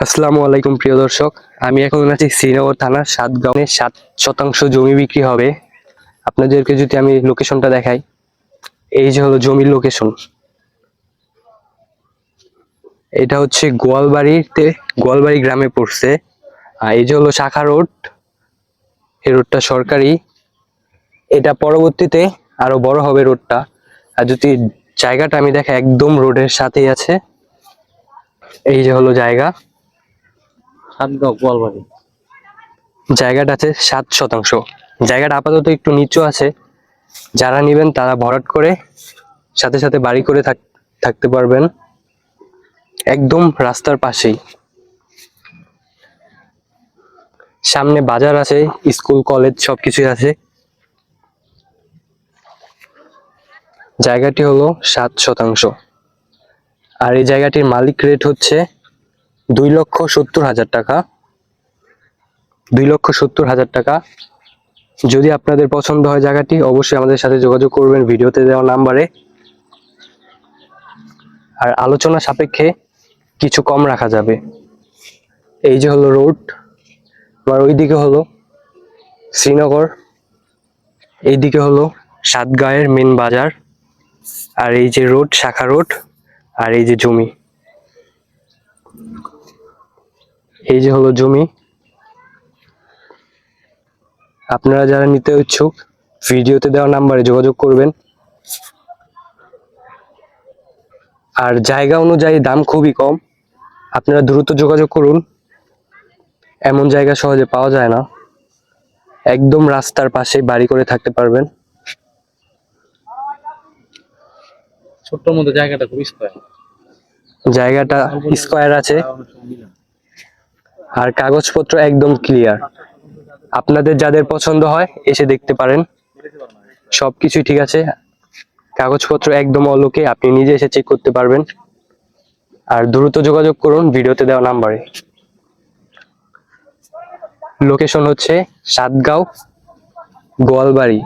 আসসালামু আলাইকুম, প্রিয় দর্শক। আমি এখন আছি শ্রীনগর থানার সাতগাঁওয়ে সাত শতাংশ জমি বিক্রি হবে। আপনাদেরকে যদি আমি লোকেশনটা দেখাই, এই যে হলো জমির লোকেশন এটা হচ্ছে গোয়ালবাড়িতে, গোয়ালবাড়ি গ্রামে পড়ছে। আর এই যে হলো শাখা রোড, এই রোডটা সরকারি। এটা পরবর্তীতে আরও বড় হবে রোডটা। আর যদি জায়গাটা আমি দেখা একদম রোডের সাথেই আছে। এই যে হলো জায়গা। সাতগাঁও গোয়ালবাড়ি জায়গাটা আছে সাত শতাংশ। জায়গাটা আপাতত একটু নিচু আছে। যারা নেবেন তারা ভরাট করে সাথে সাথে বাড়ি করে থাক- থাকতে পারবেন। একদম রাস্তার পাশেই। সামনে বাজার আছে, স্কুল, কলেজ সবকিছুই আছে। জায়গাটি হলো সাত শতাংশ। আর এই জায়গাটির মালিক রেট হচ্ছে দুই লক্ষ সত্তর হাজার টাকা। দুই লক্ষ সত্তর হাজার টাকা। যদি আপনাদের পছন্দ হয় জায়গাটি, অবশ্যই আমাদের সাথে যোগাযোগ করবেন ভিডিওতে দেওয়া নাম্বারে। আর আলোচনা সাপেক্ষে কিছু কম রাখা যাবে। এই যে হলো রোড, আবার ওইদিকে হলো শ্রীনগর, এইদিকে হলো সাতগাঁয়ের মেন বাজার, আর এই যে রোড, শাখা রোড, আর এই যে জমি। এই যে হলো জমি। আপনারা যারা নিতে ইচ্ছুক ভিডিওতে দেওয়া নাম্বারে যোগাযোগ করবেন। আর জায়গা অনুযায়ী দাম খুবই কম। আপনারা দ্রুত যোগাযোগ করুন। এমন জায়গা সহজে পাওয়া যায় না। একদম রাস্তার পাশে বাড়ি করে থাকতে পারবেন। ছোট্ট মধ্যে জায়গাটা খুব স্কোয়ার জায়গাটা স্কোয়ার আছে। আর কাগজপত্র একদম ক্লিয়ার আপনাদের যাদের পছন্দ হয়, এসে দেখতে পারেন। সব কিছুই ঠিক আছে। কাগজপত্র একদম অলোকে আপনি নিজে এসে চেক করতে পারবেন। আর দ্রুত যোগাযোগ করুন ভিডিওতে দেওয়া নাম্বারে। লোকেশন হচ্ছে সাতগাঁও, গোয়ালবাড়ি।